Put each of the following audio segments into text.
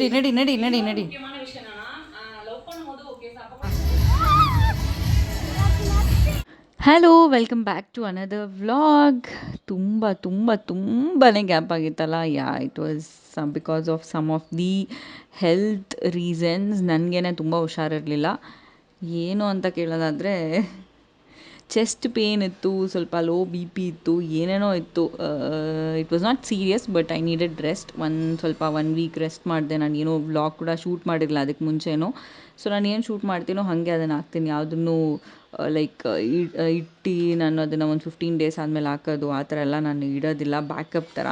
ನಡಿ ನಡಿ ನಡಿ ನಡಿ ನಡಿ முக்கியமான விஷயம் என்னன்னா லவ் பண்ணும்போது ஓகே அப்போ hello welcome back to another vlog ತುಂಬ ತುಂಬ ತುಂಬಾ ಗ್ಯಾಪ್ ಆಗಿತ್ತಲ್ಲ yeah it was because of some of the health reasons ನನಗೇನೆ ತುಂಬ ಹುಷಾರಿರಲಿಲ್ಲ ಏನು ಅಂತ ಕೇಳೋದಾದರೆ ಚೆಸ್ಟ್ ಪೇನ್ ಇತ್ತು, ಸ್ವಲ್ಪ ಲೋ ಬಿ ಪಿ ಇತ್ತು, ಏನೇನೋ ಇತ್ತು. It was not serious but I needed rest ಒಂದು ಸ್ವಲ್ಪ ಒನ್ ವೀಕ್ ರೆಸ್ಟ್ ಮಾಡಿದೆ. ನಾನು ಏನೋ ವ್ಲಾಗ್ ಕೂಡ ಶೂಟ್ ಮಾಡಿರಲಿಲ್ಲ ಅದಕ್ಕೆ ಮುಂಚೆನೋ. ಸೊ ನಾನು ಏನು ಶೂಟ್ ಮಾಡ್ತೀನೋ ಹಾಗೆ ಅದನ್ನು ಹಾಕ್ತೀನಿ. ಯಾವುದನ್ನು ಲೈಕ್ ಇಟ್ಟು ನಾನು ಅದನ್ನು ಒಂದು ಫಿಫ್ಟೀನ್ ಡೇಸ್ ಆದಮೇಲೆ ಹಾಕೋದು, ಆ ಥರ ಎಲ್ಲ ನಾನು ಇಡೋದಿಲ್ಲ ಬ್ಯಾಕಪ್ ಥರ.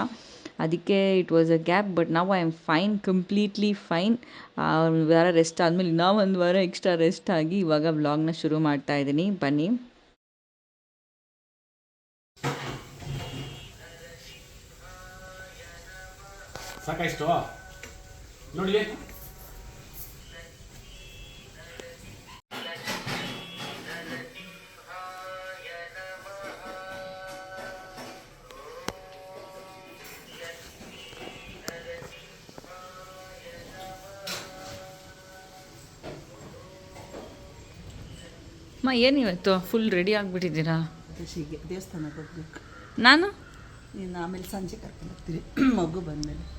ಅದಕ್ಕೆ it was a gap but ನಾವು I am fine completely fine ಒಂದು ವಾರ ರೆಸ್ಟ್ ಆದಮೇಲೆ ಇನ್ನೂ ಒಂದು ವಾರ ಎಕ್ಸ್ಟ್ರಾ ರೆಸ್ಟ್ ಆಗಿ ಇವಾಗ ವ್ಲಾಗ್ನ ಶುರು ಮಾಡ್ತಾ ಇದ್ದೀನಿ ಬನ್ನಿ. ಸಾಕಾಯಿಷ್ಟು ನೋಡಿ. ಅಮ್ಮ ಏನು ಇವತ್ತು? ಫುಲ್ ರೆಡಿ ಆಗಿಬಿಟ್ಟಿದ್ದೀರಾ? ದೇವಸ್ಥಾನಕ್ಕೆ ಹೋಗ್ಬೇಕು. ನಾನು? ನೀನು ಆಮೇಲೆ ಸಂಜೆ ಕರ್ಕೊಂಡು ಹೋಗ್ತೀರಿ. ಮಗು ಬಂದಮೇಲೆ.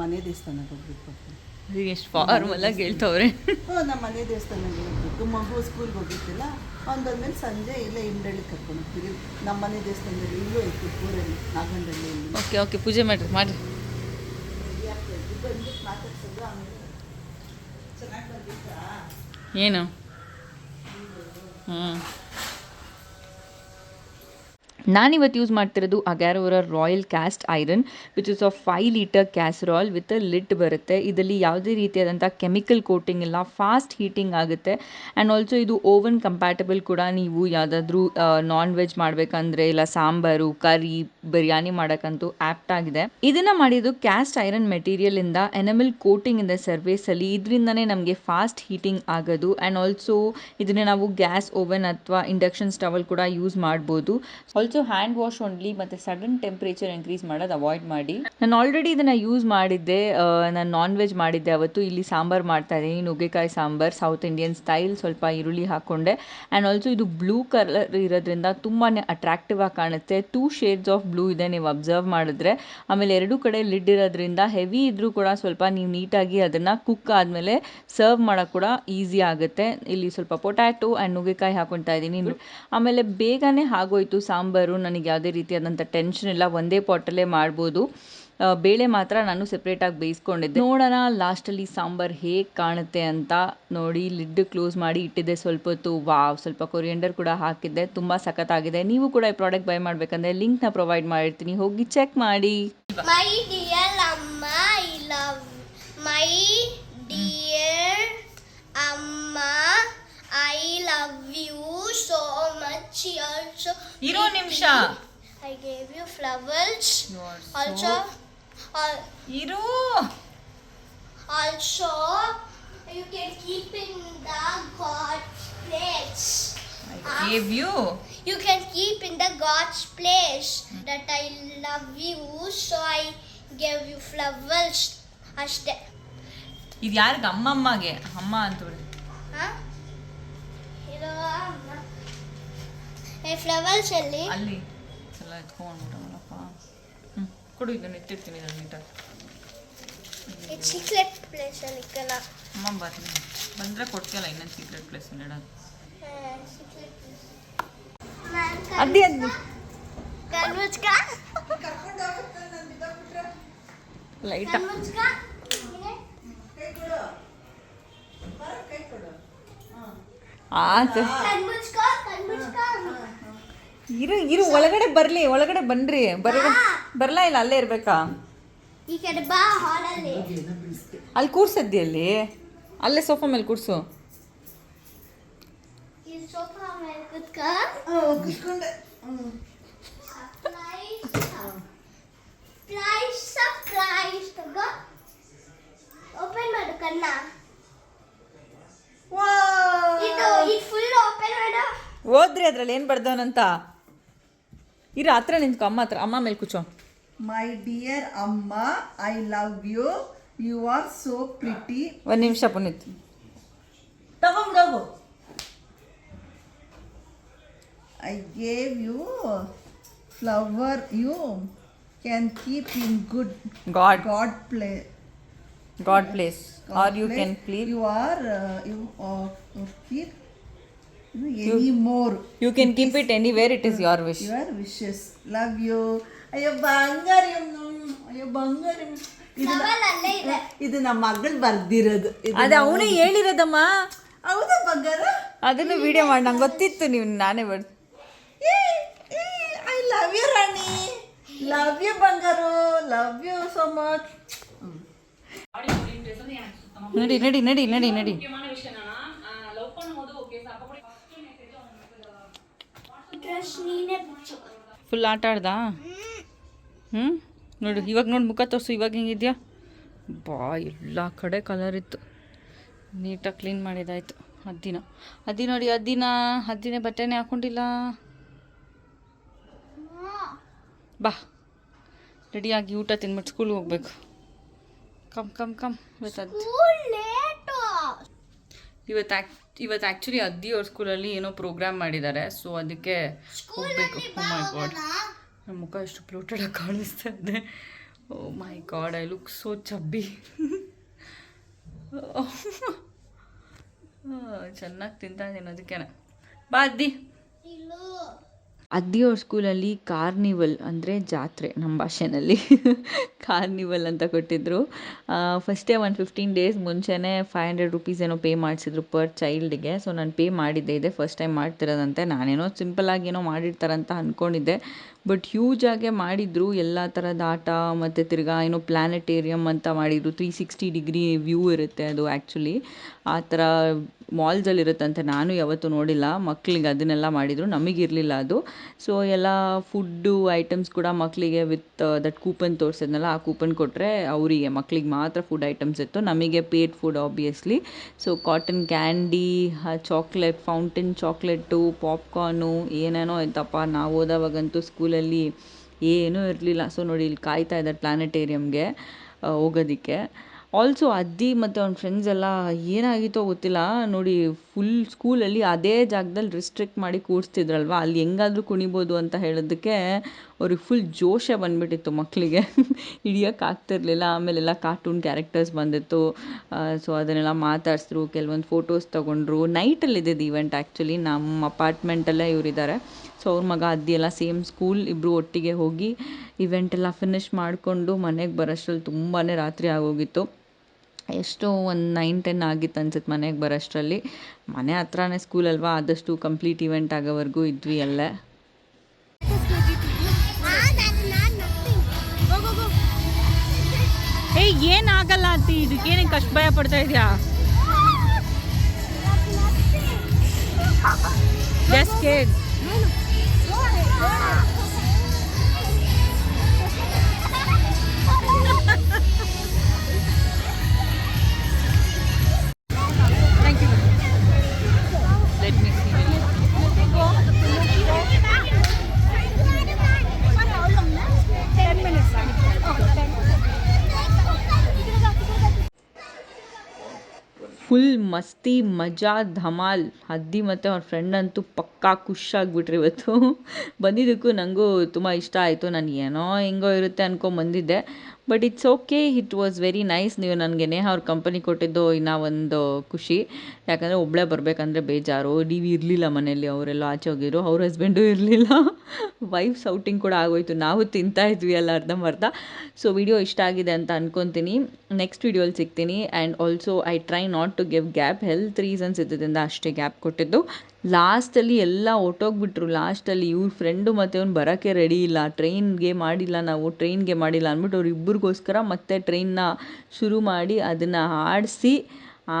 ಮನೆ ದೇವಸ್ಥಾನಕ್ಕೆ ಹೋಗ್ಬೇಕು ಎಷ್ಟು ಫಾರ್ಮಲಾಗಿ ಹೇಳ್ತವ್ರೆ. ಹ್ಞೂ ನಮ್ಮ ಮನೆ ದೇವಸ್ಥಾನಕ್ಕೆ ಹೋಗ್ಬಿಟ್ಟು ಮಗು ಸ್ಕೂಲ್ಗೆ ಹೋಗಿರ್ತಿಲ್ಲ ಬಂದಮೇಲೆ ಸಂಜೆ ಇಲ್ಲೇ ಇಂಡಳ್ಳಿಗೆ ಕರ್ಕೊಂಡು ಹೋಗ್ತೀವಿ. ನಮ್ಮ ಮನೆ ದೇವಸ್ಥಾನದಲ್ಲಿ ಇಲ್ಲೂ ಐತಿ ಊರಲ್ಲಿ ನಾಗಂಡಳ್ಳಿ ಓಕೆ ಓಕೆ ಪೂಜೆ ಮಾಡಿರಿ ಮಾಡಿರಿ. ಏನು? ಹ್ಞೂ ನಾನಿವತ್ತು ಯೂಸ್ ಮಾಡ್ತಿರೋದು Agaro royal cast iron which is a five litre casserole with lid ಬರುತ್ತೆ. ಇದರಲ್ಲಿ ಯಾವುದೇ ರೀತಿಯಾದಂಥ ಕೆಮಿಕಲ್ ಕೋಟಿಂಗ್ ಇಲ್ಲ ಫಾಸ್ಟ್ ಹೀಟಿಂಗ್ ಆಗುತ್ತೆ. ಆ್ಯಂಡ್ ಆಲ್ಸೋ ಇದು ಓವನ್ ಕಂಪ್ಯಾಟಬಲ್ ಕೂಡ ನೀವು ಯಾವುದಾದ್ರೂ ನಾನ್ ವೆಜ್ ಮಾಡಬೇಕಂದ್ರೆ ಇಲ್ಲ, ಸಾಂಬಾರು ಕರಿ ಬಿರಿಯಾನಿ ಮಾಡೋಕ್ಕಂತೂ ಆ್ಯಪ್ಟ್ ಆಗಿದೆ. ಇದನ್ನು ಮಾಡಿದ್ದು ಕ್ಯಾಸ್ಟ್ ಐರನ್ ಮೆಟೀರಿಯಲಿಂದ ಎನಮಲ್ ಕೋಟಿಂಗ್ ಇಂದ ಸರ್ವೇಸಲ್ಲಿ ಇದರಿಂದನೇ ನಮಗೆ ಫಾಸ್ಟ್ ಹೀಟಿಂಗ್ ಆಗೋದು. ಆ್ಯಂಡ್ ಆಲ್ಸೋ ಇದನ್ನೇ ನಾವು ಗ್ಯಾಸ್ ಓವನ್ ಅಥವಾ ಇಂಡಕ್ಷನ್ ಸ್ಟವಲ್ ಕೂಡ ಯೂಸ್ ಮಾಡ್ಬೋದು. ಆಲ್ಸೋ ಹ್ಯಾಂಡ್ ವಾಶ್ ಓನ್ಲಿ ಮತ್ತೆ ಸಡನ್ ಟೆಂಪ್ರೇಚರ್ ಇನ್ಕ್ರೀಸ್ ಮಾಡೋದು ಅವಾಯ್ಡ್ ಮಾಡಿ. ನಾನು ಆಲ್ರೆಡಿ ಇದನ್ನು ಯೂಸ್ ಮಾಡಿದ್ದೆ ನಾನು ನಾನ್ ವೆಜ್ ಮಾಡಿದ್ದೆ ಅವತ್ತು. ಇಲ್ಲಿ ಸಾಂಬಾರು ಮಾಡ್ತಾ ಇದ್ದೀನಿ, ನುಗ್ಗೆಕಾಯಿ ಸಾಂಬಾರ್ ಸೌತ್ ಇಂಡಿಯನ್ ಸ್ಟೈಲ್ ಸ್ವಲ್ಪ ಈರುಳ್ಳಿ ಹಾಕೊಂಡೆ ಆ್ಯಂಡ್ ಆಲ್ಸೋ ಇದು ಬ್ಲೂ ಕಲರ್ ಇರೋದ್ರಿಂದ ತುಂಬಾ ಅಟ್ರಾಕ್ಟಿವ್ ಆಗಿ ಕಾಣುತ್ತೆ. ಟೂ ಶೇಡ್ಸ್ ಆಫ್ ಬ್ಲೂ ಇದೆ ನೀವು ಅಬ್ಸರ್ವ್ ಮಾಡಿದ್ರೆ. ಆಮೇಲೆ ಎರಡೂ ಕಡೆ ಲಿಡ್ ಇರೋದ್ರಿಂದ ಹೆವಿ ಇದ್ರೂ ಕೂಡ ಸ್ವಲ್ಪ ನೀವು ನೀಟಾಗಿ ಅದನ್ನು ಕುಕ್ ಆದಮೇಲೆ ಸರ್ವ್ ಮಾಡೋಕೆ ಕೂಡ ಈಸಿ ಆಗುತ್ತೆ. ಇಲ್ಲಿ ಸ್ವಲ್ಪ ಪೊಟ್ಯಾಟೊ ಆ್ಯಂಡ್ ನುಗ್ಗೆಕಾಯಿ ಹಾಕೊಳ್ತಾ ಇದ್ದೀನಿ. ಆಮೇಲೆ ಬೇಗನೆ ಆಗೋಯ್ತು ಸಾಂಬಾರು. ನನಗೆ ಯಾವುದೇ ರೀತಿಯಾದಂಥ ಟೆನ್ಷನ್ ಇಲ್ಲ. ಒಂದೇ ಪಾಟಲ್ಲೇ ಮಾಡ್ಬೋದು. ಬೇಳೆ ಮಾತ್ರ ನಾನು ಸಪ್ರೇಟಾಗಿ ಬೇಯಿಸ್ಕೊಂಡಿದ್ದೆ. ನೋಡೋಣ ಲಾಸ್ಟಲ್ಲಿ ಸಾಂಬಾರು ಹೇಗೆ ಕಾಣುತ್ತೆ ಅಂತ ನೋಡಿ ಲಿಡ್ ಕ್ಲೋಸ್ ಮಾಡಿ ಇಟ್ಟಿದ್ದೆ ಸ್ವಲ್ಪ ಹೊತ್ತು. ವಾವ್ ಸ್ವಲ್ಪ ಕೊರಿಯಂಡರ್ ಕೂಡ ಹಾಕಿದ್ದೆ. ತುಂಬ ಸಖತ್ತಾಗಿದೆ. ನೀವು ಕೂಡ ಈ ಪ್ರಾಡಕ್ಟ್ ಬೈ ಮಾಡಬೇಕಂದ್ರೆ ಲಿಂಕ್ನ ಪ್ರೊವೈಡ್ ಮಾಡಿರ್ತೀನಿ. ಹೋಗಿ ಚೆಕ್ ಮಾಡಿ. My dear Amma, I love my dear Amma. I love you so much. Also, ಇರೋ ನಿಮಿಷ I gave you flowers. Also, al- ಇರೋ also, you can keep in the God's place. Gave you You can keep in the God's place that I love you, so I gave you flowers. ಅಷ್ಟೇ ಇದು ಯಾರಿಗೆ ಅಮ್ಮಮ್ಮಗೆ ಅಮ್ಮ ಅಂತ ಹಾ? ಇದು ಅಮ್ಮ. Flowers ಅಲ್ಲಿ? ಅಲ್ಲಿ. ಎಲ್ಲ ಎತ್ಕೊಂಡ್ಬಿಟ್ಟವಲ್ಲಪ್ಪ ಹ್ಞೂ ಕೊಡು ಇದನ್ನು ಎತ್ತಿರ್ತೀನಿ ನಾನು ನೀಟಾಗಿ. ಇದು ಸೀಕ್ರೆಟ್ ಪ್ಲೇಸ್ ಅಲ್ಲಿ ಇಕ್ಕಲ್ಲ. ಅಮ್ಮ ಬರ್ತೀನಿ ಬಂದರೆ ಕೊಡ್ತೀಯಲ್ಲ ಇನ್ನೊಂದು ಸೀಕ್ರೆಟ್ ಪ್ಲೇಸ್ ಅಲ್ಲಿ ಇಡೋದು. ಅದೇ ಅದ್ದಿ ಕಣ್ಮುಚ್ಕ ಲೈಟ ಆ ಕಣ್ಮುಚ್ಕ ಇರು ಇರು ಒಳಗಡೆ ಬರಲಿ ಒಳಗಡೆ ಬನ್ರಿ. ಬರ ಬರಲ್ಲ ಇಲ್ಲ ಅಲ್ಲೇ ಇರ್ಬೇಕಾ? ಈ ಕಡೆ ಬಾ ಹಾಲಲ್ಲಿ. ಅಲ್ಲಿ ಕೂರ್ಸದ್ದಿ ಅಲ್ಲಿ? ಅಲ್ಲೇ ಸೋಫಾ ಮೇಲೆ ಕೂರ್ಸು. ಓಪನ್ ಮಾಡು ಕಣ್ಣ. ಇದು ಇದು ಫುಲ್ ಓಪನ್ ಮಾಡು. ಓದ್ರಿ ಅದ್ರಲ್ಲಿ ಏನು ಬರ್ದವನಂತ? ಇರು ಹತ್ರ ನಿಂತ್ಕೊ ಅಮ್ಮ ಹತ್ರ ಅಮ್ಮ ಮೇಲೆ ಕೂಚೋ ಮೈ ಡಿಯರ್ ಅಮ್ಮ I love you you are so pretty ಒಂದು ನಿಮಿಷ Puneeth. ತಗೊಂಡೋಗು I gave you flower you can keep in good God God play God place are you can please you are you keep Any more you can keep it anywhere it is your wish your wishes love you ಅಯ್ಯೋ ಬಂಗಾರಿ ಅಯ್ಯೋ ಬಂಗಾರಿ ಇದು Flowers ಅಲ್ಲೇ ಇದೆ. ಇದು ನಮ್ಮ ಮಗಳು ಬರ್ದಿರೋದು ಇದು ಅದು ಅವನೇ ಹೇಳಿರೋದಮ್ಮ ಹೌದಾ ಬಂಗಾರ ಅದನ್ನು ವಿಡಿಯೋ ಮಾಡಿ ನಂಗೆ ಗೊತ್ತಿತ್ತು ನೀವು ನಾನೇ ಬರ್ತೀನಿ ಐ ಲವ್ ಯು ರಾಣಿ ಲವ್ ಯು ಬಂಗಾರು ಲವ್ ಯು ಸೋ ಮಚ್ ನಡಿ ನಡಿ ನಡಿ ನಡಿ ನಡಿ முக்கியமான ಫುಲ್ ಆಟ ಆಡ್ದ? ಹ್ಞೂ ನೋಡು ಇವಾಗ ನೋಡಿ ಮುಖ ತೋರಿಸು ಇವಾಗ ಹೆಂಗಿದ್ಯಾ? ಬಾ ಎಲ್ಲ ಕಡೆ ಕಲರ್ ಇತ್ತು. ನೀಟಾಗಿ ಕ್ಲೀನ್ ಮಾಡಿದಾಯಿತು. ಅದ್ದಿನ ಅದಿ ನೋಡಿ ಅದಿನ ಹದ್ದಿನ ಬಟ್ಟೆನೇ ಹಾಕೊಂಡಿಲ್ಲ. ಬಾ. ರೆಡಿಯಾಗಿ ಊಟ ತಿನ್ಬಿಟ್ಟು ಸ್ಕೂಲ್ಗೆ ಹೋಗ್ಬೇಕು. ಕಮ್ ಕಮ್ ಕಮ್ ಇವತ್ತು ಇವತ್ತು ಇವತ್ತು ಆ್ಯಕ್ಚುಲಿ ಅದ್ದಿ ಅವ್ರ ಸ್ಕೂಲಲ್ಲಿ ಏನೋ ಪ್ರೋಗ್ರಾಮ್ ಮಾಡಿದ್ದಾರೆ ಸೊ ಅದಕ್ಕೆ ಹೋಗಬೇಕು. ಓ ಮೈ ಗಾಡ್ ನಮ್ಮ ಮುಖ ಎಷ್ಟು ಪ್ಲೋಟೆಡ್ ಆಗಿ ಕಾಣಿಸ್ತಾ ಇದೆ. ಓ my God I look so chubby ಚೆನ್ನಾಗಿ ತಿಂತಾ ಇದ್ದೀನಿ ಅದಕ್ಕೆ ಬಾ ಅದ್ದಿ. ಇಲ್ಲೂ ಅದ್ದಿಯವ್ರ ಸ್ಕೂಲಲ್ಲಿ ಕಾರ್ನಿವಲ್ ಅಂದರೆ ಜಾತ್ರೆ ನಮ್ಮ ಭಾಷೆನಲ್ಲಿ ಕಾರ್ನಿವಲ್ ಅಂತ ಕೊಟ್ಟಿದ್ದರು ಫಸ್ಟೇ ಒಂದು ಫಿಫ್ಟೀನ್ ಡೇಸ್ ಮುಂಚೆನೇ ಫೈವ್ ಹಂಡ್ರೆಡ್ ರುಪೀಸ್ ಏನೋ ಪೇ ಮಾಡಿಸಿದ್ರು ಪರ್ ಚೈಲ್ಡ್ಗೆ ಸೊ ನಾನು ಪೇ ಮಾಡಿದ್ದೆ, ಇದೆ ಫಸ್ಟ್ ಟೈಮ್ ಮಾಡ್ತಿರೋದಂತೆ. ನಾನೇನೋ ಸಿಂಪಲ್ಲಾಗಿ ಏನೋ ಮಾಡಿರ್ತಾರಂತ ಅಂದ್ಕೊಂಡಿದ್ದೆ ಬಟ್ ಹ್ಯೂಜಾಗೆ ಮಾಡಿದರು. ಎಲ್ಲ ಥರದ ಆಟ ಮತ್ತು ತಿರ್ಗಾ ಏನೋ ಪ್ಲ್ಯಾನೆಟೇರಿಯಮ್ ಅಂತ ಮಾಡಿದರು. ತ್ರೀ ಸಿಕ್ಸ್ಟಿ ಡಿಗ್ರಿ ವ್ಯೂ ಇರುತ್ತೆ ಅದು ಆ್ಯಕ್ಚುಲಿ ಆ ಥರ ಮಾಲ್ಸಲ್ಲಿ ಇರುತ್ತಂತೆ ನಾನು ಯಾವತ್ತೂ ನೋಡಿಲ್ಲ. ಮಕ್ಕಳಿಗೆ ಅದನ್ನೆಲ್ಲ ಮಾಡಿದರು. ನಮಗಿರಲಿಲ್ಲ ಅದು. ಸೊ ಎಲ್ಲ ಫುಡ್ಡು ಐಟಮ್ಸ್ ಕೂಡ ಮಕ್ಕಳಿಗೆ ವಿತ್ ದಟ್ ಕೂಪನ್ ತೋರಿಸಿದ್ನಲ್ಲ, ಆ ಕೂಪನ್ ಕೊಟ್ಟರೆ ಅವರಿಗೆ ಮಕ್ಕಳಿಗೆ ಮಾತ್ರ ಫುಡ್ ಐಟಮ್ಸ್ ಇತ್ತು. ನಮಗೆ paid food obviously so cotton candy chocolate fountain chocolate popcorn ಏನೇನೋ ಇತ್ತಪ್ಪ. ನಾವು ಓದೋವಾಗಂತೂ ಸ್ಕೂಲಲ್ಲಿ ಏನೂ ಇರಲಿಲ್ಲ. ಸೊ ನೋಡಿ, ಇಲ್ಲಿ ಕಾಯ್ತಾ ಇದ್ದಾರೆ ಪ್ಲಾನೆಟೇರಿಯಮ್ಗೆ ಹೋಗೋದಕ್ಕೆ. ಆಲ್ಸೋ ಅದ್ದಿ ಮತ್ತು ಅವ್ನ ಫ್ರೆಂಡ್ಸ್ ಎಲ್ಲ ಏನಾಗಿತ್ತೋ ಗೊತ್ತಿಲ್ಲ. ನೋಡಿ ಫುಲ್ ಸ್ಕೂಲಲ್ಲಿ ಅದೇ ಜಾಗದಲ್ಲಿ ರಿಸ್ಟ್ರಿಕ್ಟ್ ಮಾಡಿ ಕೂರಿಸ್ತಿದ್ರಲ್ವ? ಅಲ್ಲಿ ಹೆಂಗಾದ್ರೂ ಕುಣಿಬೋದು ಅಂತ ಹೇಳೋದಕ್ಕೆ ಅವ್ರಿಗೆ ಫುಲ್ ಜೋಶೇ ಬಂದುಬಿಟ್ಟಿತ್ತು ಮಕ್ಕಳಿಗೆ ಹಿಡಿಯೋಕೆ ಆಗ್ತಿರ್ಲಿಲ್ಲ. ಆಮೇಲೆಲ್ಲ ಕಾರ್ಟೂನ್ ಕ್ಯಾರೆಕ್ಟರ್ಸ್ ಬಂದಿತ್ತು. ಸೊ ಅದನ್ನೆಲ್ಲ ಮಾತಾಡಿಸಿದ್ರು ಕೆಲವೊಂದು ಫೋಟೋಸ್ ತೊಗೊಂಡ್ರು. ನೈಟಲ್ಲಿ ಇದ್ದಿದ್ದು ಈವೆಂಟ್ ಆ್ಯಕ್ಚುಲಿ ನಮ್ಮ ಅಪಾರ್ಟ್ಮೆಂಟಲ್ಲೇ ಇವರಿದ್ದಾರೆ. ಸೊ ಅವ್ರ ಮಗ ಅದ್ದಿ ಎಲ್ಲ ಸೇಮ್ ಸ್ಕೂಲ್ ಇಬ್ಬರು ಒಟ್ಟಿಗೆ ಹೋಗಿ ಇವೆಂಟ್ ಎಲ್ಲ ಫಿನಿಷ್ ಮಾಡಿಕೊಂಡು ಮನೆಗೆ ಬರೋಷ್ಟ್ರಲ್ಲಿ ತುಂಬಾ ರಾತ್ರಿ ಆಗೋಗಿತ್ತು. ಎಷ್ಟು ಒಂದು ನೈನ್ ಟೆನ್ ಆಗಿತ್ತು ಅನ್ಸುತ್ತೆ ಮನೆಗೆ ಬರೋಷ್ಟರಲ್ಲಿ. ಮನೆ ಹತ್ರನೇ ಸ್ಕೂಲ್ ಅಲ್ವಾ? ಆದಷ್ಟು ಕಂಪ್ಲೀಟ್ ಇವೆಂಟ್ ಆಗೋವರೆಗೂ ಇದ್ವಿ ಅಲ್ಲೇ. ಏ ಏನಾಗಲ್ಲ ಇದಕ್ಕೆ ಇದಕ್ಕೇನಕ್ಕೆ ಕಷ್ಟ ಭಯ ಪಡ್ತಾ ಇದೆಯಾ? Just ಕೇಡ್ ಮಸ್ತಿ, ಮಜಾ, ಧಮಾಲ್. ಹದ್ದಿ ಮತ್ತು ಅವ್ರ ಫ್ರೆಂಡ್ ಅಂತೂ ಪಕ್ಕಾ ಖುಷಾಗ್ಬಿಟ್ರು ಇವತ್ತು. ಬಂದಿದ್ದಕ್ಕೂ ನನಗೂ ತುಂಬ ಇಷ್ಟ ಆಯಿತು. ನಾನು ಏನೋ ಹೆಂಗೋ ಇರುತ್ತೆ ಅನ್ಕೊಂಡು ಬಂದಿದ್ದೆ. But it's okay it was very nice ನೀವು ನನಗೆ ನೇಹ ಅವ್ರ ಕಂಪನಿ ಕೊಟ್ಟಿದ್ದು ಇನ್ನೂ ಒಂದು ಖುಷಿ. ಯಾಕಂದರೆ ಒಬ್ಬಳೇ ಬರಬೇಕಂದ್ರೆ ಬೇಜಾರು. ನೀವು ಇರಲಿಲ್ಲ ಮನೆಯಲ್ಲಿ. ಅವರೆಲ್ಲ ಆಚೆ ಹೋಗಿದ್ರು. ಅವ್ರ ಹಸ್ಬೆಂಡು ಇರಲಿಲ್ಲ. ವೈಫ್ ಸೌಟಿಂಗ್ ಕೂಡ ಆಗೋಯ್ತು. ನಾವು ತಿಂತಾ ಇದ್ವಿ ಎಲ್ಲ ಅರ್ಧಂಬರ್ಧ. ಸೊ ವಿಡಿಯೋ ಇಷ್ಟ ಆಗಿದೆ ಅಂತ ಅನ್ಕೊತೀನಿ. ನೆಕ್ಸ್ಟ್ ವಿಡಿಯೋಲಿ ಸಿಗ್ತೀನಿ. And also I try not to give gap health reasons ಇದ್ದಿದ್ದರಿಂದ ಅಷ್ಟೇ ಗ್ಯಾಪ್ ಕೊಟ್ಟಿದ್ದು. ಲಾಸ್ಟಲ್ಲಿ ಎಲ್ಲ ಹೊಟ್ಟೋಗ್ಬಿಟ್ರು ಲಾಸ್ಟಲ್ಲಿ ಇವ್ರ ಫ್ರೆಂಡು ಮತ್ತು ಅವ್ನು ಬರೋಕ್ಕೆ ರೆಡಿ ಇಲ್ಲ. ಟ್ರೈನ್ಗೆ ಮಾಡಿಲ್ಲ ನಾವು ಟ್ರೈನ್ಗೆ ಮಾಡಿಲ್ಲ ಅಂದ್ಬಿಟ್ಟು ಅವ್ರಿಬ್ರಿಗೋಸ್ಕರ ಮತ್ತೆ ಟ್ರೈನ್ನ ಶುರು ಮಾಡಿ ಅದನ್ನು ಆಡಿಸಿ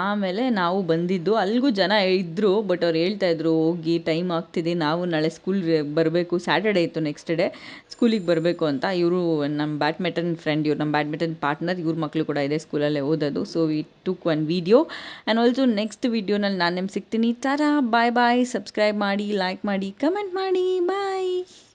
ಆಮೇಲೆ ನಾವು ಬಂದಿದ್ದು ಅಲ್ಲಿಗೂ ಜನ ಇದ್ದರು ಬಟ್ ಅವ್ರು ಹೇಳ್ತಾ ಇದ್ದರು ಹೋಗಿ ಟೈಮ್ ಆಗ್ತಿದೆ, ನಾವು ನಾಳೆ ಸ್ಕೂಲ್ ಬರಬೇಕು ಸ್ಯಾಟರ್ಡೇ ಇತ್ತು ನೆಕ್ಸ್ಟ್ ಡೇ ಸ್ಕೂಲಿಗೆ ಬರಬೇಕು ಅಂತ ಇವರು ನಮ್ಮ ಬ್ಯಾಡ್ಮಿಂಟನ್ ಫ್ರೆಂಡ್ ಇವ್ರು ನಮ್ಮ ಬ್ಯಾಡ್ಮಿಂಟನ್ ಪಾರ್ಟ್ನರ್ ಇವ್ರ ಮಕ್ಕಳು ಕೂಡ ಇದೆ ಸ್ಕೂಲಲ್ಲೇ ಓದೋದು. So we took one video and also next ವೀಡಿಯೋನಲ್ಲಿ ನಾನು ನಿಮ್ಗೆ ಸಿಗ್ತೀನಿ. ಟಾರಾ ಬಾಯ್ ಬಾಯ್ ಸಬ್ಸ್ಕ್ರೈಬ್ ಮಾಡಿ ಲೈಕ್ ಮಾಡಿ ಕಮೆಂಟ್ ಮಾಡಿ. ಬಾಯ್